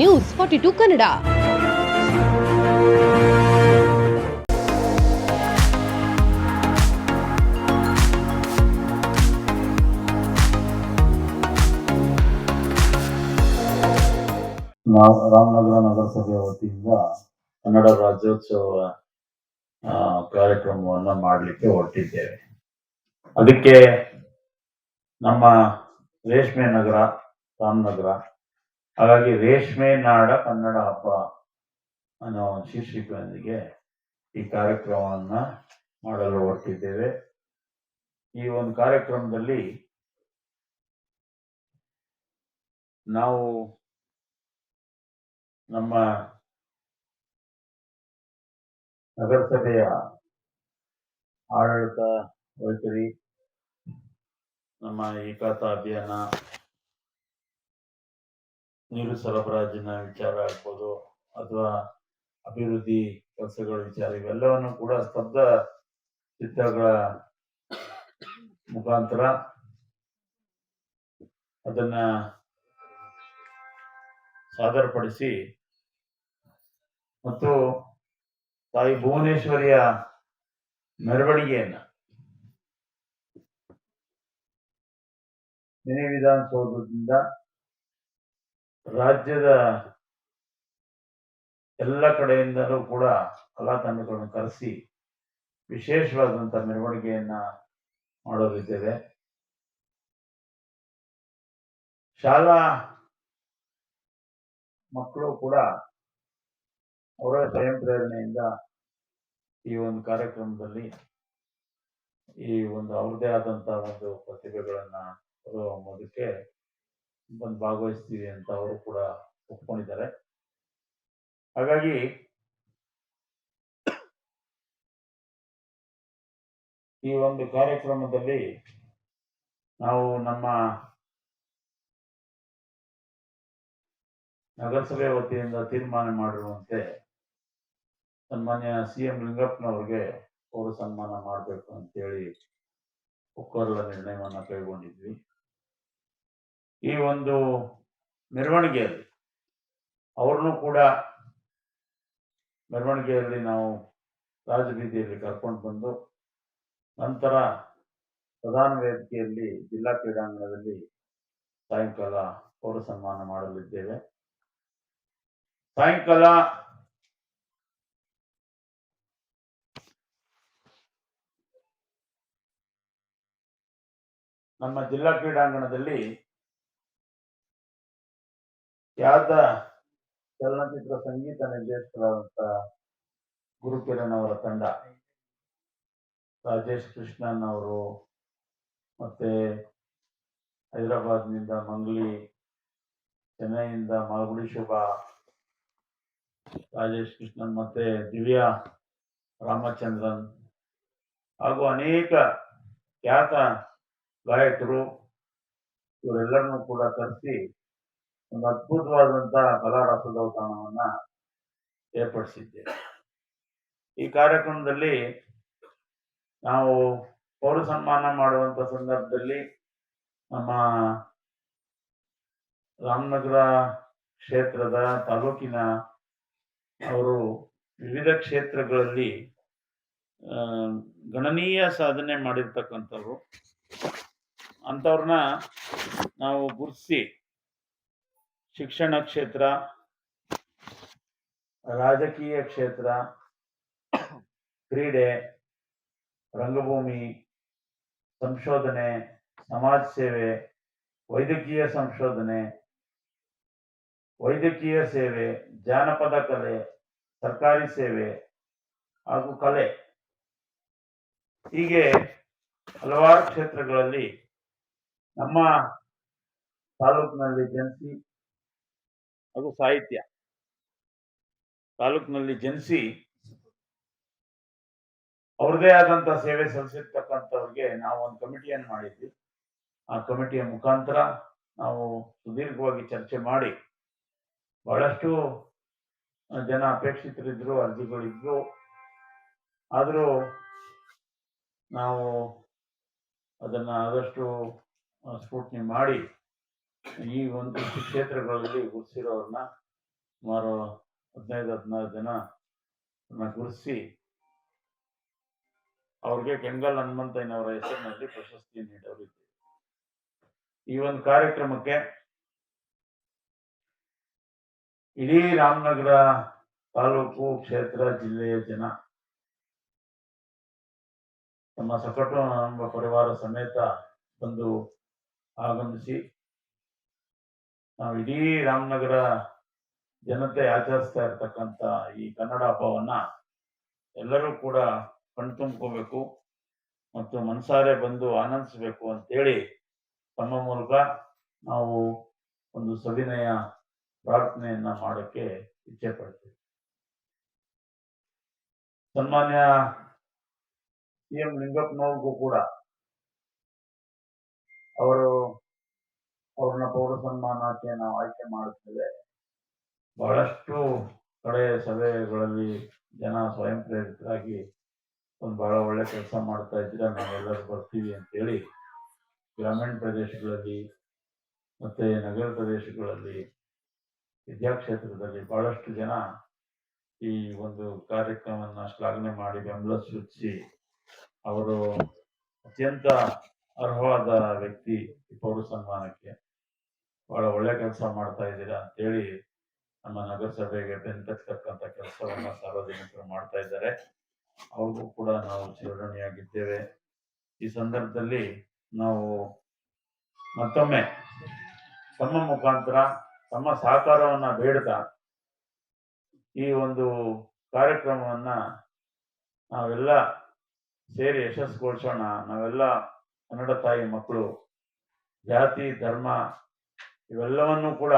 News forty two Kannada Ramanagara ನಗರಸಭೆ ವತಿಯಿಂದ ಕನ್ನಡ ರಾಜ್ಯೋತ್ಸವ ಕಾರ್ಯಕ್ರಮವನ್ನ ಮಾಡಲಿಕ್ಕೆ ಹೊರಟಿದ್ದೇವೆ. ಅದಕ್ಕೆ ನಮ್ಮ ರೇಷ್ಮೆ ನಗರ, ರಾಮನಗರ ಹಾಗಾಗಿ ರೇಷ್ಮೆ ನಾಡ ಕನ್ನಡ ಹಬ್ಬ ಅನ್ನೋ ಒಂದು ಶೀರ್ಷಿಕೆಯೊಂದಿಗೆ ಈ ಕಾರ್ಯಕ್ರಮವನ್ನ ಮಾಡಲು ಹೊರಟಿದ್ದೇವೆ. ಈ ಒಂದು ಕಾರ್ಯಕ್ರಮದಲ್ಲಿ ನಾವು ನಮ್ಮ ನಗರಸಭೆಯ ಆಡಳಿತ ವೈಖರಿ, ನಮ್ಮ ಏಕತಾ ಅಭಿಯಾನ ನೀರು ಸರಬರಾಜಿನ ವಿಚಾರ ಆಗ್ಬೋದು ಅಥವಾ ಅಭಿವೃದ್ಧಿ ಕೆಲಸಗಳ ವಿಚಾರ, ಇವೆಲ್ಲವನ್ನು ಕೂಡ ಸ್ತಬ್ಧ ಚಿತ್ರಗಳ ಮುಖಾಂತರ ಅದನ್ನ ಸಾದರಪಡಿಸಿ ಮತ್ತು ತಾಯಿ ಭುವನೇಶ್ವರಿಯ ಮೆರವಣಿಗೆಯನ್ನ ಮಿನಿ ವಿಧಾನಸೌಧದಿಂದ ರಾಜ್ಯದ ಎಲ್ಲ ಕಡೆಯಿಂದಲೂ ಕೂಡ ಕಲಾ ತಂಡಗಳನ್ನು ಕರೆಸಿ ವಿಶೇಷವಾದಂಥ ಮೆರವಣಿಗೆಯನ್ನ ಮಾಡೋರಿದ್ದೇವೆ. ಶಾಲಾ ಮಕ್ಕಳು ಕೂಡ ಅವರ ಸ್ವಯಂ ಪ್ರೇರಣೆಯಿಂದ ಈ ಒಂದು ಕಾರ್ಯಕ್ರಮದಲ್ಲಿ ಈ ಒಂದು ಅವರದೇ ಆದಂತ ಒಂದು ಪ್ರತಿಭೆಗಳನ್ನ ಹೊರಹೊಮ್ಮೋದಕ್ಕೆ ಬಂದು ಭಾಗವಹಿಸ್ತೀವಿ ಅಂತ ಅವರು ಕೂಡ ಒಪ್ಕೊಂಡಿದ್ದಾರೆ. ಹಾಗಾಗಿ ಈ ಒಂದು ಕಾರ್ಯಕ್ರಮದಲ್ಲಿ ನಾವು ನಮ್ಮ ನಗರಸಭೆ ವತಿಯಿಂದ ತೀರ್ಮಾನ ಮಾಡಿರುವಂತೆ ಸನ್ಮಾನ್ಯ ಸಿ ಎಂ ಲಿಂಗಪ್ಪನವ್ರಿಗೆ ಅವರು ಸನ್ಮಾನ ಮಾಡಬೇಕು ಅಂತೇಳಿ ಒಕ್ಕೊರಲ ನಿರ್ಣಯವನ್ನ ಕೈಗೊಂಡಿದ್ವಿ. ಈ ಒಂದು ಮೆರವಣಿಗೆಯಲ್ಲಿ ಅವ್ರನ್ನೂ ಕೂಡ ಮೆರವಣಿಗೆಯಲ್ಲಿ ನಾವು ರಾಜಬೀದಿಯಲ್ಲಿ ಕರ್ಕೊಂಡು ಬಂದು ನಂತರ ಪ್ರಧಾನ ವೇದಿಕೆಯಲ್ಲಿ ಜಿಲ್ಲಾ ಕ್ರೀಡಾಂಗಣದಲ್ಲಿ ಸಾಯಂಕಾಲ ಪೌರ ಸನ್ಮಾನ ಮಾಡಲಿದ್ದೇವೆ. ಸಾಯಂಕಾಲ ನಮ್ಮ ಜಿಲ್ಲಾ ಕ್ರೀಡಾಂಗಣದಲ್ಲಿ ಯಾದ ಚಲನಚಿತ್ರ ಸಂಗೀತ ನಿರ್ದೇಶಕರಾದಂತ ಗುರುಕಿರಣ್ ಅವರ ತಂಡ? ರಾಜೇಶ್ ಕೃಷ್ಣನ್ ಅವರು ಮತ್ತೆ ಹೈದರಾಬಾದ್ನಿಂದ ಮಂಗ್ಲಿ, ಚೆನ್ನೈಯಿಂದ ಮಾಲ್ಗುಡಿ ಶೋಭಾ, ರಾಜೇಶ್ ಕೃಷ್ಣನ್ ಮತ್ತೆ ದಿವ್ಯಾ ರಾಮಚಂದ್ರನ್. ಹಾಗೂ ಅನೇಕ ಖ್ಯಾತ ಗಾಯಕರು ಇವರೆಲ್ಲರನ್ನೂ ಕೂಡ ಕರೆಸಿ ಒಂದು ಅದ್ಭುತವಾದಂತಹ ಕಲಾ ರಸದೌತಣವನ್ನ ಏರ್ಪಡಿಸಿದ್ದೇವೆ. ಈ ಕಾರ್ಯಕ್ರಮದಲ್ಲಿ ನಾವು ಪೌರ ಸನ್ಮಾನ ಮಾಡುವಂತ ಸಂದರ್ಭದಲ್ಲಿ ನಮ್ಮ ರಾಮನಗರ ಕ್ಷೇತ್ರದ ತಾಲೂಕಿನ ಅವರು ವಿವಿಧ ಕ್ಷೇತ್ರಗಳಲ್ಲಿ ಗಣನೀಯ ಸಾಧನೆ ಮಾಡಿರ್ತಕ್ಕಂಥವ್ರು. ಅಂಥವ್ರನ್ನ ನಾವು ಗುರುತಿಸಿ ಶಿಕ್ಷಣ ಕ್ಷೇತ್ರ, ರಾಜಕೀಯ ಕ್ಷೇತ್ರ, ಕ್ರೀಡೆ, ರಂಗಭೂಮಿ, ಸಂಶೋಧನೆ, ಸಮಾಜ ಸೇವೆ, ವೈದ್ಯಕೀಯ ಸಂಶೋಧನೆ, ವೈದ್ಯಕೀಯ ಸೇವೆ, ಜಾನಪದ ಕಲೆ, ಸರ್ಕಾರಿ ಸೇವೆ ಹಾಗೂ ಕಲೆ. ಹೀಗೆ ಹಲವಾರು ಕ್ಷೇತ್ರಗಳಲ್ಲಿ ನಮ್ಮ ತಾಲೂಕಿನಲ್ಲಿ ಜನಿಸಿ ಹಾಗೂ ಸಾಹಿತ್ಯ. ತಾಲೂಕಿನಲ್ಲಿ ಜನಿಸಿ ಅವ್ರದೇ ಆದಂತ ಸೇವೆ ಸಲ್ಲಿಸಿರ್ತಕ್ಕಂಥವ್ರಿಗೆ ನಾವು ಒಂದು ಕಮಿಟಿಯನ್ನು ಮಾಡಿದ್ವಿ. ಆ ಕಮಿಟಿಯ ಮುಖಾಂತರ ನಾವು ಸುದೀರ್ಘವಾಗಿ ಚರ್ಚೆ ಮಾಡಿ ಬಹಳಷ್ಟು ಜನ ಅಪೇಕ್ಷಿತರಿದ್ರು, ಅರ್ಜಿಗಳಿದ್ರು. ಆದರೂ ನಾವು ಅದನ್ನ ಆದಷ್ಟು ಸ್ಫೂಟನೆ ಮಾಡಿ ಈ ಒಂದು ಕ್ಷೇತ್ರಗಳಲ್ಲಿ ಗುರುಸಿರೋರನ್ನ ಸುಮಾರು ಹದಿನೈದು, ಹದಿನಾರು ಜನ ಗುರುಸಿ ಅವ್ರಿಗೆ ಕೆಂಗಲ್ ಹನುಮಂತಯ್ಯನವರ ಹೆಸರಿನಲ್ಲಿ ಪ್ರಶಸ್ತಿ ನೀಡೋರು ಈ ಒಂದು ಕಾರ್ಯಕ್ರಮಕ್ಕೆ ಇಡೀ ರಾಮನಗರ ತಾಲೂಕು ಕ್ಷೇತ್ರ ಜಿಲ್ಲೆಯ ಜನ ತಮ್ಮ ಸಕಟು ಎಂಬ ಪರಿವಾರ ಸಮೇತ ಬಂದು ಆಗಮಿಸಿ ನಾವು ಇಡೀ ರಾಮನಗರ ಜನತೆ ಆಚರಿಸ್ತಾ ಇರ್ತಕ್ಕಂಥ ಈ ಕನ್ನಡ ಹಬ್ಬವನ್ನ ಎಲ್ಲರೂ ಕೂಡ ಕಣ್ತುಂಬ್ಕೋಬೇಕು ಮತ್ತು ಮನಸಾರೆ ಬಂದು ಆನಂದಿಸಬೇಕು ಅಂತೇಳಿ ತಮ್ಮ ಮೂಲಕ ನಾವು ಒಂದು ಸವಿನಯ ಪ್ರಾರ್ಥನೆಯನ್ನ ಮಾಡೋಕ್ಕೆ ಇಚ್ಛೆ ಪಡ್ತೀವಿ. ಸನ್ಮಾನ್ಯ ಸಿ ಎಂ ಲಿಂಗಪ್ಪನವ್ರಿಗೂ ಕೂಡ ಅವರು ಅವ್ರನ್ನ ಪೌರ ಸನ್ಮಾನಕ್ಕೆ ನಾವು ಆಯ್ಕೆ ಮಾಡುತ್ತೇವೆ. ಬಹಳಷ್ಟು ಕಡೆ ಸಭೆಗಳಲ್ಲಿ ಜನ ಸ್ವಯಂ ಪ್ರೇರಿತರಾಗಿ ಒಂದು ಬಹಳ ಒಳ್ಳೆ ಕೆಲಸ ಮಾಡ್ತಾ ಇದ್ದೀರಾ, ನಾವೆಲ್ಲರೂ ಬರ್ತೀವಿ ಅಂತೇಳಿ ಗ್ರಾಮೀಣ ಪ್ರದೇಶಗಳಲ್ಲಿ ಮತ್ತೆ ನಗರ ಪ್ರದೇಶಗಳಲ್ಲಿ ವಿದ್ಯಾಕ್ಷೇತ್ರದಲ್ಲಿ ಬಹಳಷ್ಟು ಜನ ಈ ಒಂದು ಕಾರ್ಯಕ್ರಮವನ್ನು ಶ್ಲಾಘನೆ ಮಾಡಿ ಬೆಂಬಲ ಸೂಚಿಸಿ ಅವರು ಅತ್ಯಂತ ಅರ್ಹವಾದ ವ್ಯಕ್ತಿ ಪೌರ ಸನ್ಮಾನಕ್ಕೆ ಬಹಳ ಒಳ್ಳೆ ಕೆಲಸ ಮಾಡ್ತಾ ಇದ್ದೀರಾ ಅಂತೇಳಿ ನಮ್ಮ ನಗರಸಭೆಗೆ ಬೆಂತಕ್ಕಂತ ಕೆಲಸವನ್ನ ಸಾರ್ವಜನಿಕರು ಮಾಡ್ತಾ ಇದ್ದಾರೆ. ಅವ್ರಿಗೂ ಕೂಡ ನಾವು ಚಿರಋಣಿಯಾಗಿದ್ದೇವೆ ಈ ಸಂದರ್ಭದಲ್ಲಿ ನಾವು ಮತ್ತೊಮ್ಮೆ ತಮ್ಮ ಮುಖಾಂತರ ತಮ್ಮ ಸಹಕಾರವನ್ನ ಬೇಡ್ತಾ ಈ ಒಂದು ಕಾರ್ಯಕ್ರಮವನ್ನ ನಾವೆಲ್ಲ ಸೇರಿ ಯಶಸ್ಸುಗೊಳಿಸೋಣ ನಾವೆಲ್ಲ ಕನ್ನಡ ತಾಯಿ ಮಕ್ಕಳು, ಜಾತಿ, ಧರ್ಮ ಇವೆಲ್ಲವನ್ನೂ ಕೂಡ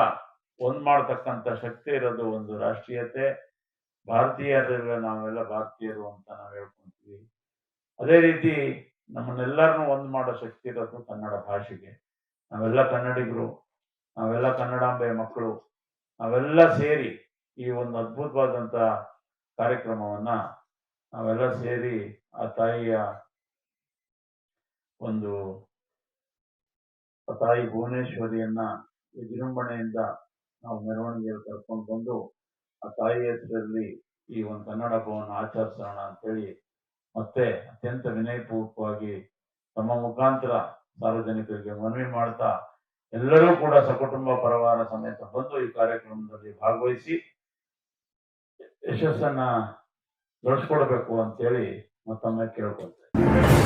ಒಂದ್ ಮಾಡತಕ್ಕಂಥ ಶಕ್ತಿ ಇರೋದು ಒಂದು ರಾಷ್ಟ್ರೀಯತೆ. ಭಾರತೀಯರಲ್ಲ ನಾವೆಲ್ಲ ಭಾರತೀಯರು ಅಂತ ನಾವು ಹೇಳ್ಕೊಂತೀವಿ. ಅದೇ ರೀತಿ ನಮ್ಮನ್ನೆಲ್ಲರನ್ನೂ ಒಂದ್ ಮಾಡೋ ಶಕ್ತಿ ಇರೋದು ಕನ್ನಡ ಭಾಷೆಗೆ. ನಾವೆಲ್ಲ ಕನ್ನಡಿಗರು, ನಾವೆಲ್ಲ ಕನ್ನಡಾಂಬೆ ಮಕ್ಕಳು, ನಾವೆಲ್ಲ ಸೇರಿ ಈ ಒಂದು ಅದ್ಭುತವಾದಂತ ಕಾರ್ಯಕ್ರಮವನ್ನ ನಾವೆಲ್ಲ ಸೇರಿ ಆ ತಾಯಿಯ ಒಂದು ತಾಯಿ ಭುವನೇಶ್ವರಿಯನ್ನ ವಿಜೃಂಭಣೆಯಿಂದ ನಾವು ಮೆರವಣಿಗೆಯಲ್ಲಿ ಕರ್ಕೊಂಡು ಬಂದು ಆ ತಾಯಿ ಹೆಸರಲ್ಲಿ ಈ ಒಂದು ಕನ್ನಡ ಭವನ ಆಚರಿಸೋಣ ಅಂತೇಳಿ ಮತ್ತೆ ಅತ್ಯಂತ ವಿನಯಪೂರ್ವಕವಾಗಿ ತಮ್ಮ ಮುಖಾಂತರ ಸಾರ್ವಜನಿಕರಿಗೆ ಮನವಿ ಮಾಡ್ತಾ ಎಲ್ಲರೂ ಕೂಡ ಸಕುಟುಂಬ ಪರವಾರ ಸಮೇತ ಬಂದು ಈ ಕಾರ್ಯಕ್ರಮದಲ್ಲಿ ಭಾಗವಹಿಸಿ ಯಶಸ್ಸನ್ನ ಬೆಳೆಸ್ಕೊಡ್ಬೇಕು ಅಂತೇಳಿ ಮತ್ತೊಮ್ಮೆ ಕೇಳ್ಕೊಳ್ತೇನೆ.